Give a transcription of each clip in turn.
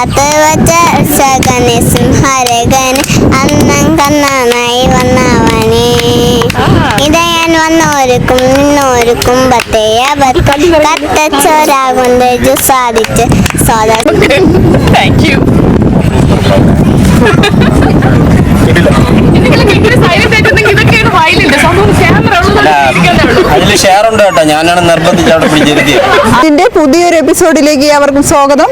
കാത്തു വച്ച സകനെ അന്നം കണ്ണനായി വന്നവനെ. ഇതയാൻ വന്നോരുക്കും നിന്നോരുക്കും ബത്തയ ബത്തം കത്തച്ചോരാകൊണ്ട് ജു സാധിച്ച് അതിൽ ഷെയർ ഉണ്ട് കേട്ടോ. ഞാനാണ് നിർബന്ധിച്ച് അവിടെ പിടിച്ചിരുത്തിയത്. ഇതിന്റെ പുതിയൊരു എപ്പിസോഡിലേക്ക് അവർക്കും സ്വാഗതം.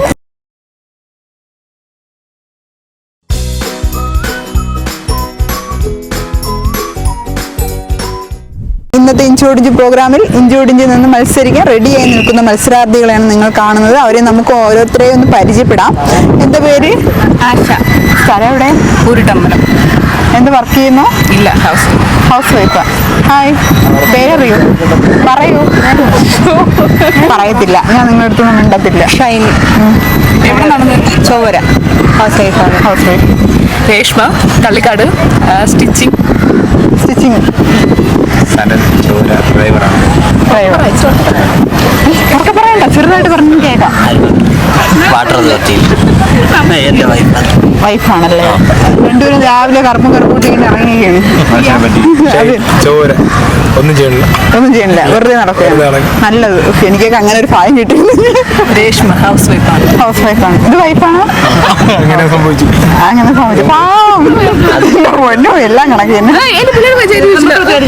ഇഞ്ചോടിഞ്ച് പ്രോഗ്രാമിൽ ഇഞ്ചോടിഞ്ച് നിന്ന് മത്സരിക്കാൻ റെഡിയായി നിൽക്കുന്ന മത്സരാർത്ഥികളെയാണ് നിങ്ങൾ കാണുന്നത്. അവരെ നമുക്ക് ഓരോരുത്തരെയും ഒന്ന് പരിചയപ്പെടാം. എന്താ പേര്? ആശ. സ്ഥലം എവിടെ? ഉരുട്ടമ്പലം എന്ത് വർക്ക് ചെയ്യുന്നു? ഇല്ല ഹൗസ് ഹൗസ് വൈഫ് ഹായ് പേരറിയൂ? പറയൂ. പറയത്തില്ല. ഞാൻ നിങ്ങളുടെ അടുത്തൊന്നും മിണ്ടത്തില്ല. ഷൈനി. എവിടെ നടന്നു? ചോര house wife house wife Reshma Thallikkad stitching stitching Sanal ചോര ഡ്രൈവറാണ് ഡ്രൈവർ ചെറുതായിട്ട് പറഞ്ഞു കേൾക്കാം വാട്ടർ അതോറിറ്റി എന്റെ വൈഫാണ് വൈഫാണല്ലേ? രണ്ടുപേരും രാവിലെ കറുപ്പും കറുപ്പൂട്ടി ഇങ്ങനെ ഇറങ്ങിയാണ് അത് ചോര. ഒന്നും ചെയ്യണില്ല. ഒന്നും ചെയ്യണില്ല. വെറുതെ നടക്കുക. നല്ലത്. എനിക്കൊക്കെ അങ്ങനെ ഒരു ഭാഗ്യം കിട്ടി രേഷ്മ ഹൗസ് വൈഫാണ് ഹൗസ് വൈഫാണ് ഇത് വൈഫാണോ അങ്ങനെ സംഭവിച്ചു. അങ്ങനെ സംഭവിച്ചു. പൊന്നോ എല്ലാം കണക്ക് എന്റെ പേര്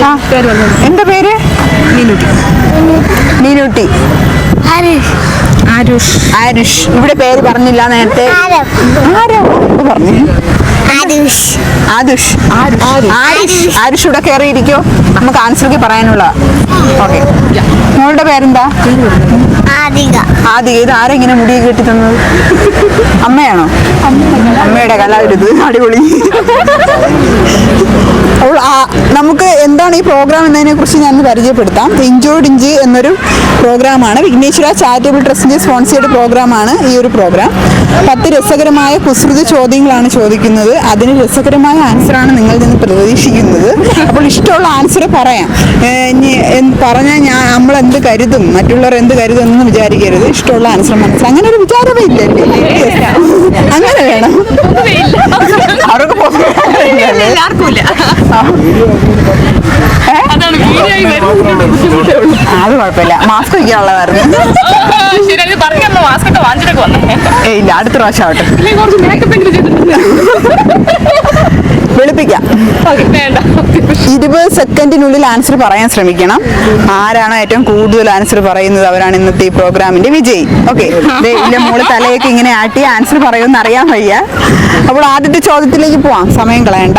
എന്താ പേര്? മീനൂട്ടി. ആരുഷ്. ആരുഷ്. ഇവിടെ പേര് പറഞ്ഞില്ല നേരത്തെ. ആരോ? പറഞ്ഞു? ആരുഷ്. ആദുഷ് ആരുഷ്. ആരുഷ്. ഇവിടെ കയറിയിരിക്കോ നമുക്ക് ആൻസർക്ക് പറയാനുള്ള. ഓക്കെ. മോളുടെ പേരെന്താ? ആദിക. ആദിക. ഇത് ആരെങ്ങനെ മുടി കെട്ടി തന്നത് അമ്മയാണോ? അമ്മയുടെ കലാവിരുത്. അടിപൊളി. എന്താണ് ഈ പ്രോഗ്രാം എന്നതിനെ കുറിച്ച് ഞാൻ ഒന്ന് പരിചയപ്പെടുത്താം. ഇഞ്ചോഡ് ഇഞ്ച് എന്നൊരു പ്രോഗ്രാമാണ് വിഘ്നേശ്വര ചാരിറ്റബിൾ ട്രസ്റ്റിന്റെ സ്പോൺസേഡ് പ്രോഗ്രാമാണ് ഈ ഒരു പ്രോഗ്രാം പത്ത് രസകരമായ കുസൃത ചോദ്യങ്ങളാണ് ചോദിക്കുന്നത്. അതിന് രസകരമായ ആൻസറാണ് നിങ്ങൾ നിന്ന് പ്രതീക്ഷിക്കുന്നത്. അപ്പോൾ ഇഷ്ടമുള്ള ആൻസർ പറയാം. പറഞ്ഞാൽ ഞാൻ നമ്മൾ എന്ത് കരുതും? മറ്റുള്ളവർ എന്ത് കരുതും എന്ന് വിചാരിക്കരുത്. ഇഷ്ടമുള്ള ആൻസർ മനസ്സിൽ അങ്ങനെ ഒരു വിചാരമേ ഇല്ലല്ലേ അങ്ങനെ വേണം. അവർക്ക് അത് കുഴപ്പമില്ല. മാസ്ക് വയ്ക്കാനുള്ളതായിരുന്നു. ഇല്ല അടുത്ത പ്രാവശ്യം ആവട്ടെ. വെളുപ്പിക്കാം. ഇരുപത് സെക്കൻഡിനുള്ളിൽ ആൻസർ പറയാൻ ശ്രമിക്കണം. ആരാണോ ഏറ്റവും കൂടുതൽ ആൻസർ പറയുന്നത് അവരാണ് ഇന്നത്തെ ഈ പ്രോഗ്രാമിന്റെ വിജയി. ഓക്കെ ഇല്ല മോൾ തലയൊക്കെ ഇങ്ങനെ ആട്ടി ആൻസർ പറയുമെന്ന് അറിയാൻ വയ്യ. അപ്പോൾ ആദ്യത്തെ ചോദ്യത്തിലേക്ക് പോവാം. സമയം കളയണ്ട.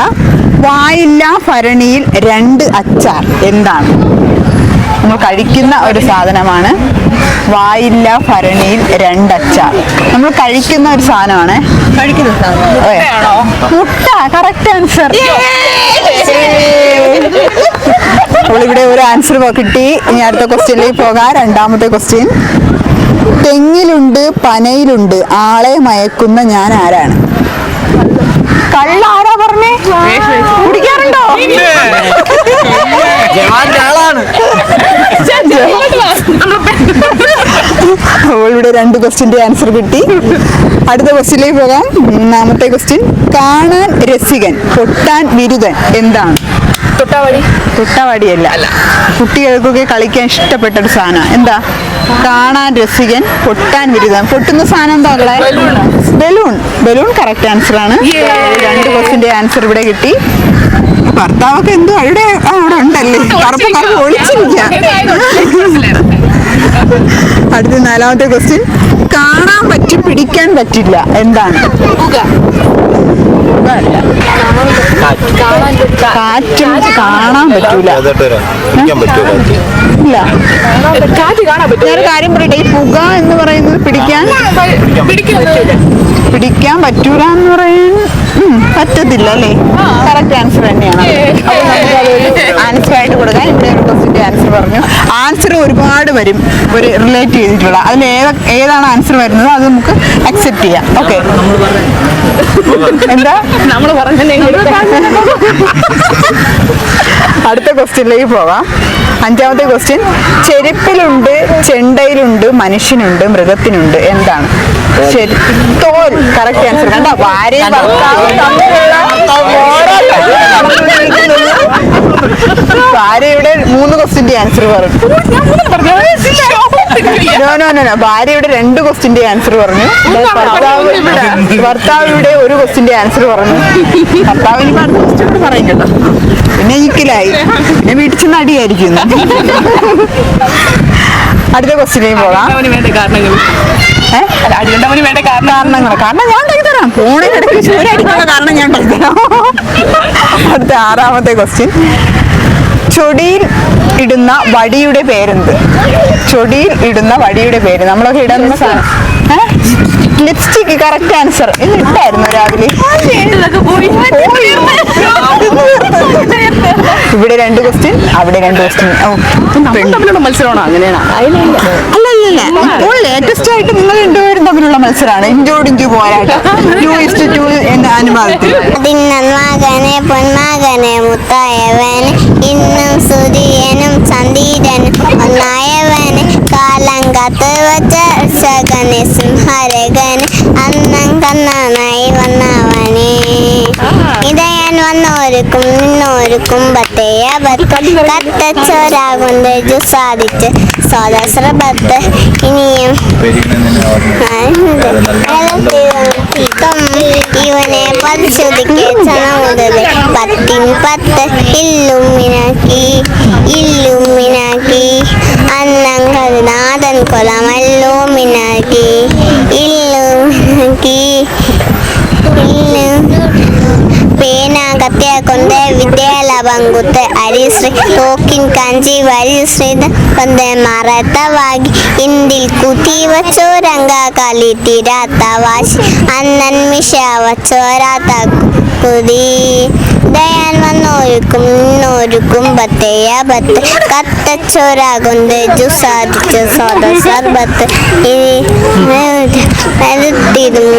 വായില്ല ഭരണിയിൽ രണ്ട് അച്ചാർ. എന്താണ്? നമ്മൾ കഴിക്കുന്ന ഒരു സാധനമാണ് വായില്ല ഭരണിയിൽ രണ്ടച്ചാർ നമ്മൾ കഴിക്കുന്ന ഒരു സാധനമാണ്. കഴിക്കുന്ന സാധനം. മുട്ട കറക്റ്റ് ആൻസർ അപ്പോൾ ഇവിടെ ഒരു ആൻസർ കിട്ടി. ഇനി അടുത്ത ക്വസ്റ്റ്യനിലേക്ക് പോകാം. രണ്ടാമത്തെ ക്വസ്റ്റ്യൻ തെങ്ങിലുണ്ട് പനയിലുണ്ട്. ആളെ മയക്കുന്ന ഞാൻ ആരാണ്? കള്ള ആരാ പറഞ്ഞേ? കുടിക്കാറുണ്ടോ? ആളാണ് അപ്പോൾ ഇവിടെ രണ്ട് ക്വസ്റ്റ്യന്റെ ആൻസർ കിട്ടി. അടുത്ത ക്വസ്റ്റ്യനിലേക്ക് പോകാം. മൂന്നാമത്തെ ക്വസ്റ്റ്യൻ കാണാൻ രസികൻ പൊട്ടാൻ വിരുദൻ എന്താണ്? തൊട്ടാവടി? തൊട്ടവാടിയല്ല. കുട്ടികൾക്കൊക്കെ കളിക്കാൻ ഇഷ്ടപ്പെട്ട ഒരു സാധനം. എന്താ? കാണാൻ രസികൻ പൊട്ടാൻ വിരുദ്ധം പൊട്ടുന്ന സാധനം എന്താ ഉള്ളത് ബലൂൺ. ബലൂൺ. കറക്റ്റ് ആൻസർ ആണ്. രണ്ട് ക്വസ്റ്റിന്റെ ആൻസർ ഇവിടെ കിട്ടി. ഭർത്താവൊക്കെ എന്തോ അവിടെ അവിടെ ഉണ്ടല്ലേ? കറുപ്പ് കറുപ്പ് ഒളിച്ചിരിക്കാം അടുത്ത നാലാമത്തെ ക്വസ്റ്റ്യൻ കാണാൻ പറ്റും പിടിക്കാൻ പറ്റില്ല. എന്താണ്? പുകയല്ല. കാറ്റും കാണാൻ പറ്റൂല. ഇല്ല കാറ്റ് കാണാൻ പറ്റും ഞാനൊരു കാര്യം പറയട്ടെ? ഈ പുക എന്ന് പറയുന്നത് പിടിക്കാൻ പിടിക്കാൻ പറ്റൂല എന്ന് പറയാൻ പറ്റത്തില്ല അല്ലേ? കറക്റ്റ് ആൻസർ തന്നെയാണ് അപ്പോൾ നമുക്ക് അതൊരു ആൻസർ ആയിട്ട് കൊടുക്കാൻ ഇവിടെ ഒരു ക്വസ്റ്റിന്റെ ആൻസർ പറഞ്ഞു ആൻസർ ഒരുപാട് വരും. ഒരു റിലേറ്റ് ചെയ്തിട്ടുള്ള. അതിൽ ഏത് ഏതാണ് ആൻസർ വരുന്നത് അത് നമുക്ക് അക്സെപ്റ്റ് ചെയ്യാം. ഓക്കെ എന്താ? നമ്മൾ അടുത്ത ക്വസ്റ്റ്യനിലേക്ക് പോവാം അഞ്ചാമത്തെ ക്വസ്റ്റ്യൻ ചെരുപ്പിലുണ്ട് ചെണ്ടയിലുണ്ട് മനുഷ്യനുണ്ട് മൃഗത്തിനുണ്ട്. എന്താണ്? തോൽ. കറക്റ്റ് ആൻസർ കണ്ടോ? ഭാര്യ ഭർത്താവ് തമ്മിലുള്ള പോരാട്ടം. ഭാര്യയുടെ മൂന്ന് ക്വസ്റ്റിന്റെ ആൻസർ പറഞ്ഞു. നോ നോ നോ നോ ഭാര്യയുടെ രണ്ട് ക്വസ്റ്റിന്റെ ആൻസർ പറഞ്ഞു. ഭർത്താവ് ഭർത്താവിയുടെ ഒരു ക്വസ്റ്റിന്റെ ആൻസർ പറഞ്ഞു. ഭർത്താവിന് അടുത്ത ക്വസ്റ്റ്യൻ കൂടെ പറയും കേട്ടോ. പിന്നെ ഈക്കിലായി. പിന്നെ വീട്ടിൽ ചെന്ന് അടിയായിരിക്കും അടുത്ത ക്വസ്റ്റിലേക്ക് പോകാം. കാരണങ്ങൾ കാരണം കാരണങ്ങൾ കാരണം ഞാൻ ഉണ്ടാക്കി തരാം. ഫോണിൽ ഇടയ്ക്ക് കാരണം ഞാൻ ഉണ്ടാക്കി തരാം. അടുത്ത ആറാമത്തെ ക്വസ്റ്റ്യൻ ചൊടിയിൽ ഇടുന്ന വടിയുടെ പേരെന്ത് ചൊടിയിൽ ഇടുന്ന വടിയുടെ പേര്. നമ്മളൊക്കെ ഇടുന്ന സാധനം ലിപ്സ്റ്റിക് കറക്റ്റ് ആൻസർ ഇന്ന് ഇട്ടായിരുന്നു രാവിലെ? ഇവിടെ രണ്ട് ക്വസ്റ്റ്യൻ അവിടെ രണ്ട് ക്വസ്റ്റ്യൻ തമ്മിലുള്ള മത്സരമാണോ? അങ്ങനെയാണ്? അല്ല അല്ല അല്ല. ഇപ്പോൾ ലേറ്റസ്റ്റ് ആയിട്ട് നിങ്ങൾ രണ്ടുപേരും തമ്മിലുള്ള മത്സരമാണ്. ഇഞ്ചോട് ഇഞ്ചു പോരാട്ടം. ടു ഇസ്റ്റ് ടു എന്ന അനുപാതത്തിൽ അതിന്നൻ മകനെ പൊന്മകനെ മുത്തായവന് ഇന്നും സുതിയനും സന്ദീരനും നിന്നോരുക്കും ബത്തയ ബത്ത് കത്തച്ചോരാകുണ്ട് സാധിച്ച്. സ്വാതസ്രബത്ത് ഇനിയും. ഇവനെ പരിശോധിക്ക് ചണമുതൽ പത്തിൻ പത്ത് ഇല്ലുമിനാക്കി ഇല്ലുമിനാക്കി. അന്നം കരുനാഥൻ കൊലമല്ലുമിനാക്കി ഇല്ലുമിനാക്കി. വിദ്യാല അരി അരിശ്രീ തോക്കിൻ കാഞ്ചി വരിശ്രീത കൊണ്ട് മറത്തവാകി ഇന്തിൽ കുത്തി വച്ചോരങ്ക ವಾಸಿ ಅನ್ನನ್ വാശി അന്നൻ മിഷ വച്ചോരാത്ത കുതി നിന്നോരുക്കും ബത്തയ ബത്ത്. കത്തച്ചോരാകുണ്ട് ജു സാധിച്ച സ്വത സർബത്ത്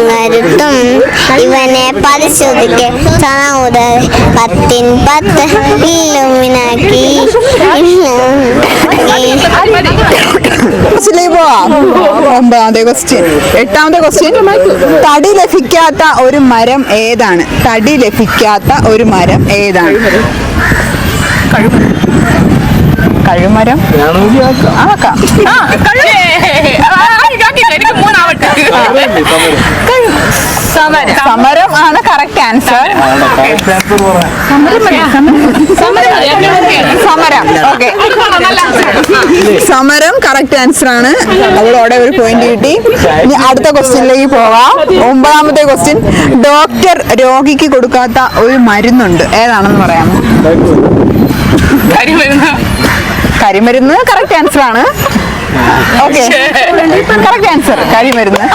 വരുത്തിരും ഇവനെ പരിശോധിക്കെ. പത്തിൻ പത്ത് ഇല്ലുമിനാക്കി. ഒമ്പതാമത്തെ ക്വസ്റ്റ്യൻ എട്ടാമത്തെ ക്വസ്റ്റ്യൻ തടി ലഭിക്കാത്ത ഒരു മരം ഏതാണ്? തടി ലഭിക്കാത്ത ഒരു മരം ഏതാണ്? കഴുമരം ആക്കാം. എനിക്ക് മൂന്നാവട്ടെ സമരം. സമരം. ആണ് കറക്റ്റ് ആൻസർ സമരം. ഓക്കെ സമരം കറക്റ്റ് ആൻസർ ആണ്. അവളോടെ ഒരു പോയിന്റ് കിട്ടി. ഇനി അടുത്ത ക്വസ്റ്റ്യനിലേക്ക് പോവാം. ഒമ്പതാമത്തെ ക്വസ്റ്റ്യൻ ഡോക്ടർ രോഗിക്ക് കൊടുക്കാത്ത ഒരു മരുന്നുണ്ട്. ഏതാണെന്ന് പറയാമോ? കരിമരുന്ന് കറക്റ്റ് ആൻസർ ആണ് ഓക്കെ കറക്റ്റ് ആൻസർ കരിമരുന്ന്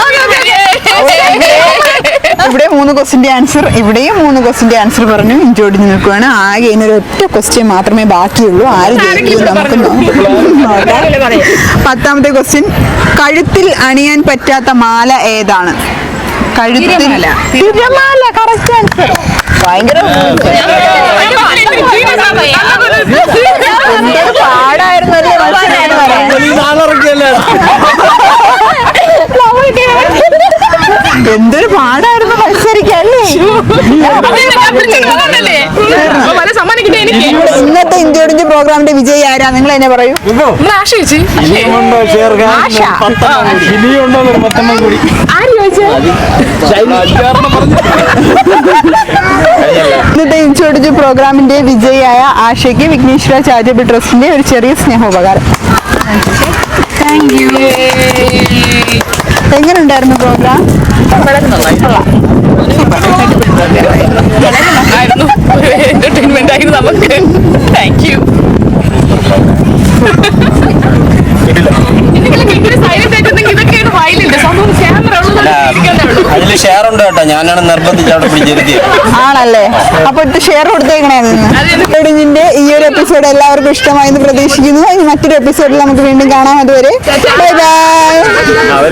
ഇവിടെ മൂന്ന് ക്വസ്റ്റിന്റെ ആൻസർ ഇവിടെയും മൂന്ന് ക്വസ്റ്റിന്റെ ആൻസർ പറഞ്ഞു ഇഞ്ചോടിഞ്ഞ് നിൽക്കുകയാണ് ആകെ ഇതിനൊരു ഒറ്റ ക്വസ്റ്റ്യൻ മാത്രമേ ബാക്കിയുള്ളൂ ആര് ജയിക്കും നമുക്ക് നോക്കാം പത്താമത്തെ ക്വസ്റ്റ്യൻ കഴുത്തിൽ അണിയാൻ പറ്റാത്ത മാല ഏതാണ് കഴുത്തിൽ തിരമാല കറക്റ്റ് ആൻസർ ഭയങ്കര എന്തൊരു പാടായിരുന്നല്ലേ മത്സരം എന്തൊരു പാടായിരുന്നു മത്സരിക്കല്ലേ ഇന്നത്തെ ഇഞ്ചോടിഞ്ച് പ്രോഗ്രാമിന്റെ വിജയി ആരാ? നിങ്ങൾ എന്നെ പറയൂ. ആര് ചോദിച്ചു? ഇന്നത്തെ ഇഞ്ചോടിഞ്ച് പ്രോഗ്രാമിന്റെ വിജയിയായ ആശയ്ക്ക് വിഘ്നേശ്വര ചാരിറ്റബിൾ ട്രസ്റ്റിന്റെ ഒരു ചെറിയ സ്നേഹോപകാരം. എങ്ങനെ ഉണ്ടായിരുന്നു പ്രോഗ്രാം? ആയിരുന്നു ഒരു എന്റർടൈൻമെന്റ് ആയിരുന്നു നമുക്ക് താങ്ക് യു സൈലന്റ് ആയിട്ടുണ്ടെങ്കിൽ ഇതൊക്കെയാണ് വയലുണ്ട് സംഭവം ക്യാമറ ഉള്ളത് അതിൽ ഷെയർ ഉണ്ട് കേട്ടോ ഞാനാണ് നിർബന്ധിച്ച് അവിടെ പിടിച്ചിരുത്തിയത് ആണല്ലേ? അപ്പൊ ഇത് ഷെയർ കൊടുത്തേക്കണേ ഈ ഒരു എപ്പിസോഡ് എല്ലാവർക്കും ഇഷ്ടമായെന്ന് പ്രതീക്ഷിക്കുന്നു. ഇനി മറ്റൊരു എപ്പിസോഡിൽ നമുക്ക് വീണ്ടും കാണാം. അതുവരെ ബൈ ബൈ